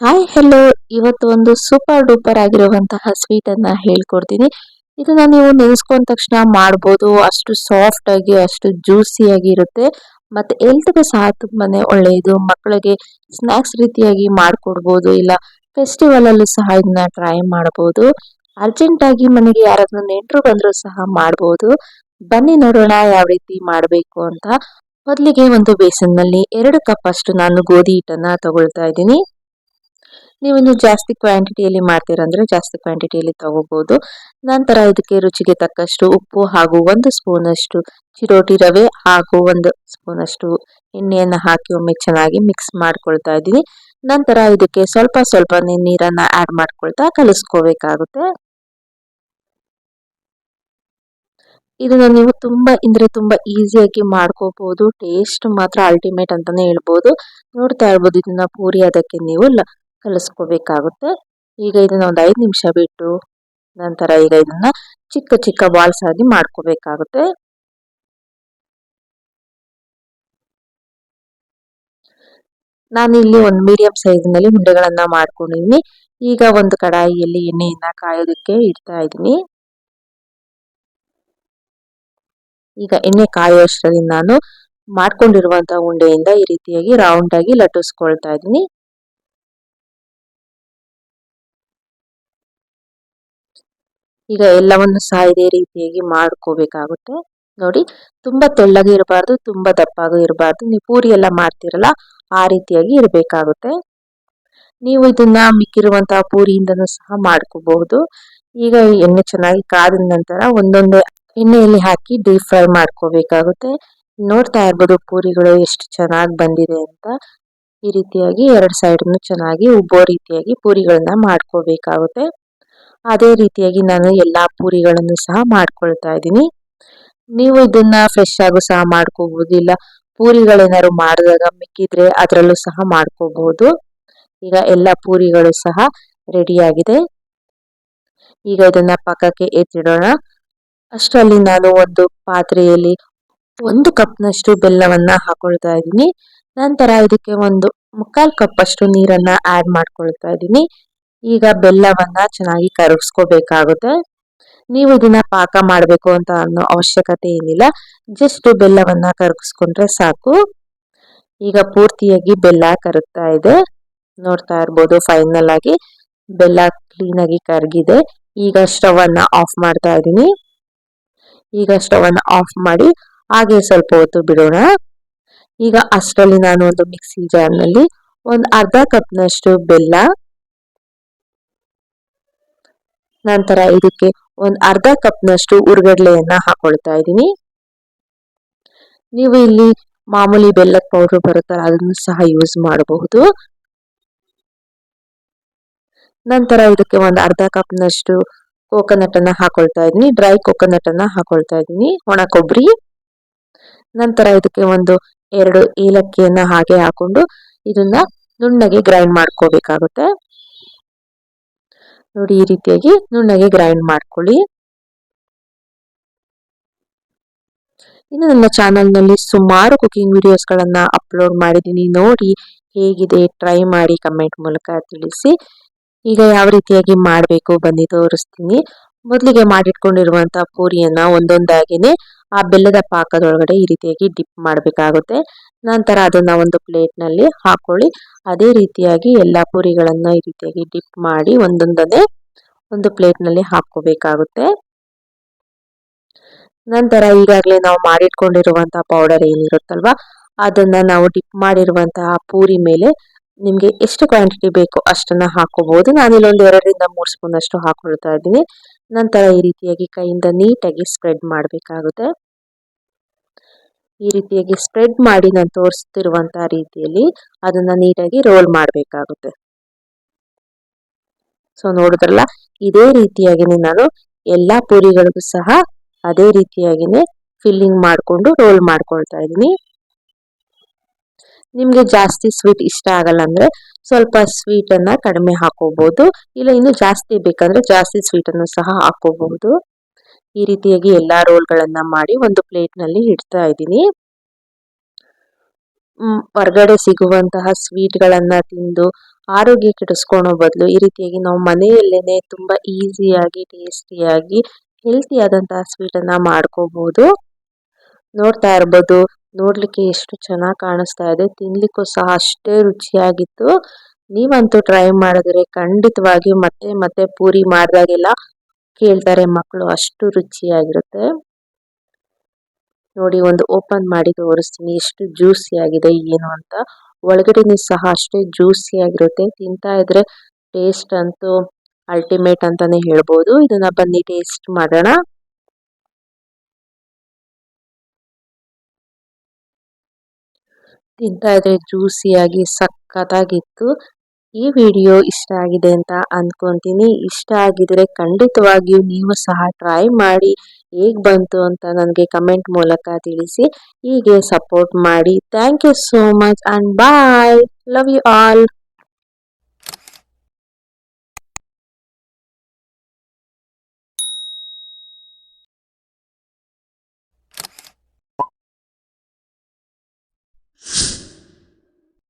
Hi hello ಇವತ್ತು ಒಂದು super duper ಆಗಿರುವಂತಹ ಸ್ವೀಟ್ ಅನ್ನ ಹೇಳ್ಕೊಡ್ತೀನಿ. ಇದನ್ನ ನೀವು ನೆನೆಸ್ಕೊಂಡ ತಕ್ಷಣ ಮಾಡ್ಬೋದು. ಅಷ್ಟು ಸಾಫ್ಟ್ ಆಗಿ, ಅಷ್ಟು ಜ್ಯೂಸಿ ಆಗಿ ಇರುತ್ತೆ. ಮತ್ತೆ ಹೆಲ್ತ್ಗೆ ಸಹ ತುಂಬಾನೇ ಒಳ್ಳೆಯದು ಮಕ್ಕಳಿಗೆ ಸ್ನಾಕ್ಸ್ ರೀತಿಯಾಗಿ ಮಾಡಿಕೊಡ್ಬೋದು. ಇಲ್ಲ ಫೆಸ್ಟಿವಲ್ ಅಲ್ಲೂ ಸಹ ಇದನ್ನ ಟ್ರೈ ಮಾಡಬಹುದು ಅರ್ಜೆಂಟ್ ಆಗಿ ಮನೆಗೆ ಯಾರಾದ್ರೂ ನೆಂಟರು ಬಂದರೂ ಸಹ ಮಾಡಬಹುದು ಬನ್ನಿ ನೋಡೋಣ ಯಾವ ರೀತಿ ಮಾಡಬೇಕು ಅಂತ. ಮೊದಲಿಗೆ ಒಂದು ಬೇಸನ್ನಲ್ಲಿ ಎರಡು ಕಪ್ ಅಷ್ಟು ನಾನು ಗೋಧಿ ಹಿಟ್ಟನ್ನ ತಗೊಳ್ತಾ ಇದ್ದೀನಿ. ನೀವು ಇನ್ನು ಜಾಸ್ತಿ ಕ್ವಾಂಟಿಟಿಯಲ್ಲಿ ಮಾಡ್ತೀರಂದರೆ ಜಾಸ್ತಿ ಕ್ವಾಂಟಿಟಿಯಲ್ಲಿ ತಗೋಬಹುದು ನಂತರ ಇದಕ್ಕೆ ರುಚಿಗೆ ತಕ್ಕಷ್ಟು ಉಪ್ಪು ಹಾಗೂ ಒಂದು ಸ್ಪೂನಷ್ಟು ಚಿರೋಟಿ ರವೆ ಹಾಗೂ ಒಂದು ಸ್ಪೂನಷ್ಟು ಎಣ್ಣೆಯನ್ನು ಹಾಕಿ ಒಮ್ಮೆ ಚೆನ್ನಾಗಿ ಮಿಕ್ಸ್ ಮಾಡ್ಕೊಳ್ತಾ ಇದ್ದೀನಿ ನಂತರ ಇದಕ್ಕೆ ಸ್ವಲ್ಪ ಸ್ವಲ್ಪ ನೀರನ್ನ ಆಡ್ ಮಾಡ್ಕೊಳ್ತಾ ಕಲಿಸ್ಕೋಬೇಕಾಗುತ್ತೆ. ಇದನ್ನು ನೀವು ತುಂಬಾ, ಅಂದರೆ ತುಂಬಾ ಈಸಿಯಾಗಿ ಮಾಡ್ಕೋಬೋದು. ಟೇಸ್ಟ್ ಮಾತ್ರ ಅಲ್ಟಿಮೇಟ್ ಅಂತಾನೆ ಹೇಳ್ಬೋದು. ನೋಡ್ತಾ ಇರ್ಬೋದು ಇದನ್ನ ಪೂರಿ ಅದಕ್ಕೆ ನೀವು ಕಲಿಸ್ಕೋಬೇಕಾಗುತ್ತೆ. ಈಗ ಇದನ್ನ ಒಂದು ಐದು ನಿಮಿಷ ಬಿಟ್ಟು ನಂತರ ಈಗ ಇದನ್ನ ಚಿಕ್ಕ ಚಿಕ್ಕ ಬಾಲ್ಸ್ ಆಗಿ ಮಾಡ್ಕೋಬೇಕಾಗುತ್ತೆ. ನಾನಿಲ್ಲಿ ಒಂದು ಮೀಡಿಯಂ ಸೈಜ್ನಲ್ಲಿ ನಲ್ಲಿ ಉಂಡೆಗಳನ್ನ ಮಾಡ್ಕೊಂಡಿದ್ದೀನಿ ಈಗ ಒಂದು ಕಡಾಯಿಯಲ್ಲಿ ಎಣ್ಣೆಯನ್ನು ಕಾಯೋದಕ್ಕೆ ಇಡ್ತಾ ಇದ್ದೀನಿ ಈಗ ಎಣ್ಣೆ ಕಾಯೋಷ್ಟರಲ್ಲಿ ನಾನು ಮಾಡ್ಕೊಂಡಿರುವಂತಹ ಉಂಡೆಯಿಂದ ಈ ರೀತಿಯಾಗಿ ರೌಂಡ್ ಆಗಿ ಲಟ್ಟಿಸ್ಕೊಳ್ತಾ ಇದ್ದೀನಿ ಈಗ ಎಲ್ಲವನ್ನು ಸಹ ಇದೇ ರೀತಿಯಾಗಿ ಮಾಡ್ಕೋಬೇಕಾಗುತ್ತೆ. ನೋಡಿ, ತುಂಬಾ ತೆಳ್ಳಗೆ ಇರಬಾರ್ದು, ತುಂಬಾ ದಪ್ಪಾಗೂ ಇರಬಾರ್ದು. ನೀವು ಪೂರಿ ಎಲ್ಲ ಮಾಡ್ತಿರಲ್ಲ, ಆ ರೀತಿಯಾಗಿ ಇರಬೇಕಾಗುತ್ತೆ. ನೀವು ಇದನ್ನ ಮಿಕ್ಕಿರುವಂತಹ ಪೂರಿಯಿಂದನೂ ಸಹ ಮಾಡ್ಕೋಬಹುದು. ಈಗ ಎಣ್ಣೆ ಚೆನ್ನಾಗಿ ಕಾದ ನಂತರ ಒಂದೊಂದೇ ಎಣ್ಣೆಯಲ್ಲಿ ಹಾಕಿ ಡೀಪ್ ಫ್ರೈ ಮಾಡ್ಕೋಬೇಕಾಗುತ್ತೆ. ನೋಡ್ತಾ ಇರ್ಬೋದು ಪೂರಿಗಳು ಎಷ್ಟು ಚೆನ್ನಾಗಿ ಬಂದಿದೆ ಅಂತ. ಈ ರೀತಿಯಾಗಿ ಎರಡು ಸೈಡ್ ಚೆನ್ನಾಗಿ, ಉಬ್ಬೋ ರೀತಿಯಾಗಿ ಪೂರಿಗಳನ್ನ ಮಾಡ್ಕೋಬೇಕಾಗುತ್ತೆ. ಅದೇ ರೀತಿಯಾಗಿ ನಾನು ಎಲ್ಲ ಪೂರಿಗಳನ್ನು ಸಹ ಮಾಡ್ಕೊಳ್ತಾ ಇದ್ದೀನಿ. ನೀವು ಇದನ್ನ ಫ್ರೆಶ್ ಆಗು ಸಹ ಮಾಡ್ಕೋಬಹುದು ಇಲ್ಲ ಪೂರಿಗಳೇನಾದ್ರು ಮಾಡಿದಾಗ ಮಿಕ್ಕಿದ್ರೆ ಅದರಲ್ಲೂ ಸಹ ಮಾಡ್ಕೋಬಹುದು ಈಗ ಎಲ್ಲ ಪೂರಿಗಳು ಸಹ ರೆಡಿ ಆಗಿದೆ ಈಗ ಇದನ್ನ ಪಕ್ಕಕ್ಕೆ ಎತ್ತಿಡೋಣ. ಅಷ್ಟರಲ್ಲಿ ನಾನು ಒಂದು ಪಾತ್ರೆಯಲ್ಲಿ ಒಂದು ಕಪ್ನಷ್ಟು ಬೆಲ್ಲವನ್ನ ಹಾಕೊಳ್ತಾ ಇದ್ದೀನಿ. ನಂತರ ಇದಕ್ಕೆ ಒಂದು ಮುಕ್ಕಾಲ್ ಕಪ್ ಅಷ್ಟು ನೀರನ್ನ ಆಡ್ ಮಾಡ್ಕೊಳ್ತಾ ಇದ್ದೀನಿ. ಈಗ ಬೆಲ್ಲವನ್ನ ಚೆನ್ನಾಗಿ ಕರಗಿಸ್ಕೋಬೇಕಾಗುತ್ತೆ. ನೀವು ಇದನ್ನ ಪಾಕ ಮಾಡಬೇಕು ಅಂತ ಅನ್ನೋ ಅವಶ್ಯಕತೆ ಏನಿಲ್ಲ. ಜಸ್ಟ್ ಬೆಲ್ಲವನ್ನ ಕರಗಿಸ್ಕೊಂಡ್ರೆ ಸಾಕು. ಈಗ ಪೂರ್ತಿಯಾಗಿ ಬೆಲ್ಲ ಕರಗ್ತಾ ಇದೆ. ನೋಡ್ತಾ ಇರ್ಬೋದು ಫೈನಲ್ ಆಗಿ. ಬೆಲ್ಲ ಕ್ಲೀನಾಗಿ ಕರಗಿದೆ. ಈಗ ಸ್ಟವ್ ಅನ್ನ ಆಫ್ ಮಾಡ್ತಾ ಇದ್ದೀನಿ. ಈಗ ಸ್ಟವ್ ಅನ್ನ ಆಫ್ ಮಾಡಿ ಹಾಗೆ ಸ್ವಲ್ಪ ಹೊತ್ತು ಬಿಡೋಣ. ಈಗ ಅಷ್ಟರಲ್ಲಿ ನಾನು ಒಂದು ಮಿಕ್ಸಿ ಜಾರ್ನಲ್ಲಿ ಒಂದು ಅರ್ಧ ಕಪ್ನಷ್ಟು ಬೆಲ್ಲ ನಂತರ ಇದಕ್ಕೆ ಒಂದು ಅರ್ಧ ಕಪ್ನಷ್ಟು ಉರ್ಗಡ್ಲೆಯನ್ನ ಹಾಕೊಳ್ತಾ ಇದ್ದೀನಿ. ನೀವು ಇಲ್ಲಿ ಮಾಮೂಲಿ ಬೆಲ್ಲದ ಪೌಡರ್ ಬರುತ್ತಲ್ಲ, ಅದನ್ನು ಸಹ ಯೂಸ್ ಮಾಡಬಹುದು. ನಂತರ ಇದಕ್ಕೆ ಒಂದು ಅರ್ಧ ಕಪ್ನಷ್ಟು ಕೋಕೋನಟ್ ಅನ್ನ ಹಾಕೊಳ್ತಾ ಇದ್ದೀನಿ. ಡ್ರೈ ಕೋಕೋನಟ್ ಅನ್ನ ಹಾಕೊಳ್ತಾ ಇದ್ದೀನಿ. ಒಣ ಕೊಬ್ಬರಿ. ನಂತರ ಇದಕ್ಕೆ ಒಂದು ಎರಡು ಏಲಕ್ಕಿಯನ್ನ ಹಾಗೆ ಹಾಕೊಂಡು ಇದನ್ನ ನುಣ್ಣಗೆ ಗ್ರೈಂಡ್ ಮಾಡ್ಕೋಬೇಕಾಗುತ್ತೆ. ನೋಡಿ ಈ ರೀತಿಯಾಗಿ ನುಣ್ಣಗೆ ಗ್ರೈಂಡ್ ಮಾಡ್ಕೊಳ್ಳಿ. ಇನ್ನು ನನ್ನ ಚಾನಲ್ನಲ್ಲಿ ಸುಮಾರು ಕುಕಿಂಗ್ ವಿಡಿಯೋಸ್ಗಳನ್ನು ಅಪ್ಲೋಡ್ ಮಾಡಿದ್ದೀನಿ. ನೋಡಿ ಹೇಗಿದೆ ಟ್ರೈ ಮಾಡಿ ಕಮೆಂಟ್ ಮೂಲಕ ತಿಳಿಸಿ. ಈಗ ಯಾವ ರೀತಿಯಾಗಿ ಮಾಡಬೇಕು ಬಂದು ತೋರಿಸ್ತೀನಿ. ಮೊದಲಿಗೆ ಮಾಡಿಟ್ಕೊಂಡಿರುವಂಥ ಪೂರಿಯನ್ನು ಒಂದೊಂದಾಗಿನೇ ಆ ಬೆಲ್ಲದ ಪಾಕದೊಳಗಡೆ ಈ ರೀತಿಯಾಗಿ ಡಿಪ್ ಮಾಡಬೇಕಾಗುತ್ತೆ. ನಂತರ ಅದನ್ನ ಒಂದು ಪ್ಲೇಟ್ನಲ್ಲಿ ಹಾಕೊಳ್ಳಿ. ಅದೇ ರೀತಿಯಾಗಿ ಎಲ್ಲಾ ಪೂರಿಗಳನ್ನು ಈ ರೀತಿಯಾಗಿ ಡಿಪ್ ಮಾಡಿ ಒಂದೊಂದನ್ನೇ ಒಂದು ಪ್ಲೇಟ್ನಲ್ಲಿ ನಲ್ಲಿ ಹಾಕೋಬೇಕಾಗುತ್ತೆ ನಂತರ ಈಗಾಗಲೇ ನಾವು ಮಾಡಿಟ್ಕೊಂಡಿರುವಂತಹ ಪೌಡರ್ ಏನಿರುತ್ತಲ್ವ, ಅದನ್ನ ನಾವು ಡಿಪ್ ಮಾಡಿರುವಂತಹ ಪೂರಿ ಮೇಲೆ ನಿಮಗೆ ಎಷ್ಟು ಕ್ವಾಂಟಿಟಿ ಬೇಕು ಅಷ್ಟನ್ನ ಹಾಕೋಬಹುದು ನಾನು ಒಂದು ಎರಡರಿಂದ ಮೂರು ಸ್ಪೂನ್ ಅಷ್ಟು ಹಾಕೊಳ್ತಾ ಇದ್ದೀನಿ. ನಂತರ ಈ ರೀತಿಯಾಗಿ ಕೈಯಿಂದ ನೀಟಾಗಿ ಸ್ಪ್ರೆಡ್ ಮಾಡಬೇಕಾಗುತ್ತೆ. ಈ ರೀತಿಯಾಗಿ ಸ್ಪ್ರೆಡ್ ಮಾಡಿ ನಾನು ತೋರಿಸ್ತಿರುವಂತಹ ರೀತಿಯಲ್ಲಿ ಅದನ್ನ ನೀಟಾಗಿ ರೋಲ್ ಮಾಡಬೇಕಾಗುತ್ತೆ. ಸೊ ನೋಡಿದ್ರಲ್ಲ, ಇದೇ ರೀತಿಯಾಗಿನೇ ನಾನು ಎಲ್ಲಾ ಪೂರಿಗಳಿಗೂ ಸಹ ಅದೇ ರೀತಿಯಾಗಿನೇ ಫಿಲ್ಲಿಂಗ್ ಮಾಡಿಕೊಂಡು ರೋಲ್ ಮಾಡ್ಕೊಳ್ತಾ ಇದ್ದೀನಿ. ನಿಮ್ಗೆ ಜಾಸ್ತಿ ಸ್ವೀಟ್ ಇಷ್ಟ ಆಗಲ್ಲ ಅಂದ್ರೆ ಸ್ವಲ್ಪ ಸ್ವೀಟ್ ಅನ್ನ ಕಡಿಮೆ ಹಾಕೋಬಹುದು ಇಲ್ಲ ಇನ್ನು ಜಾಸ್ತಿ ಬೇಕಂದ್ರೆ ಜಾಸ್ತಿ ಸ್ವೀಟ್ ಅನ್ನು ಸಹ ಹಾಕೋಬಹುದು ಈ ರೀತಿಯಾಗಿ ಎಲ್ಲಾ ರೋಲ್ಗಳನ್ನ ಮಾಡಿ ಒಂದು ಪ್ಲೇಟ್ನಲ್ಲಿ ಇಡ್ತಾ ಇದ್ದೀನಿ. ಹೊರಗಡೆ ಸಿಗುವಂತಹ ಸ್ವೀಟ್ಗಳನ್ನು ತಿಂದು ಆರೋಗ್ಯ ಕೆಡಿಸ್ಕೊಳೋ ಬದಲು ಈ ರೀತಿಯಾಗಿ ನಾವು ಮನೆಯಲ್ಲೇ ತುಂಬಾ ಈಸಿಯಾಗಿ ಟೇಸ್ಟಿಯಾಗಿ ಹೆಲ್ತಿ ಆದಂತಹ ಸ್ವೀಟ್ ಅನ್ನ ಮಾಡ್ಕೋಬಹುದು ನೋಡ್ತಾ ಇರ್ಬೋದು, ನೋಡಲಿಕ್ಕೆ ಎಷ್ಟು ಚೆನ್ನಾಗಿ ಕಾಣಿಸ್ತಾ ಇದೆ, ತಿನ್ಲಿಕ್ಕೂ ಸಹ ಅಷ್ಟೇ ರುಚಿಯಾಗಿತ್ತು. ನೀವಂತೂ ಟ್ರೈ ಮಾಡಿದ್ರೆ ಖಂಡಿತವಾಗಿ ಮತ್ತೆ ಮತ್ತೆ ಪೂರಿ ಮಾಡಿದಾಗೆಲ್ಲ ಕೇಳ್ತಾರೆ ಮಕ್ಕಳು ಅಷ್ಟು ರುಚಿಯಾಗಿರುತ್ತೆ. ನೋಡಿ ಒಂದು ಓಪನ್ ಮಾಡಿ ತೋರಿಸ್ತೀನಿ, ಎಷ್ಟು ಜ್ಯೂಸಿ ಆಗಿದೆ, ಏನು ಅಂತ. ಒಳಗಡೆನೂ ಸಹ ಅಷ್ಟೇ ಜ್ಯೂಸಿ ಆಗಿರುತ್ತೆ. ತಿಂತಾ ಇದ್ರೆ ಟೇಸ್ಟ್ ಅಂತೂ ಅಲ್ಟಿಮೇಟ್ ಅಂತಾನೆ ಹೇಳ್ಬೋದು. ಇದನ್ನ ಬನ್ನಿ, ಟೇಸ್ಟ್ ಮಾಡೋಣ. ತಿಂತಾ ಇದ್ರೆ ಜ್ಯೂಸಿಯಾಗಿ ಸಖತ್ತಾಗಿತ್ತು. ಈ ವಿಡಿಯೋ ಇಷ್ಟ ಆಗಿದೆ ಅಂತ ಅಂದ್ಕೊತೀನಿ ಇಷ್ಟ ಆಗಿದ್ರೆ ಖಂಡಿತವಾಗಿಯೂ ನೀವು ಸಹ ಟ್ರೈ ಮಾಡಿ ಹೇಗೆ ಬಂತು ಅಂತ ನನಗೆ ಕಮೆಂಟ್ ಮೂಲಕ ತಿಳಿಸಿ. ಹೀಗೆ ಸಪೋರ್ಟ್ ಮಾಡಿ. Thank you so much and bye love you all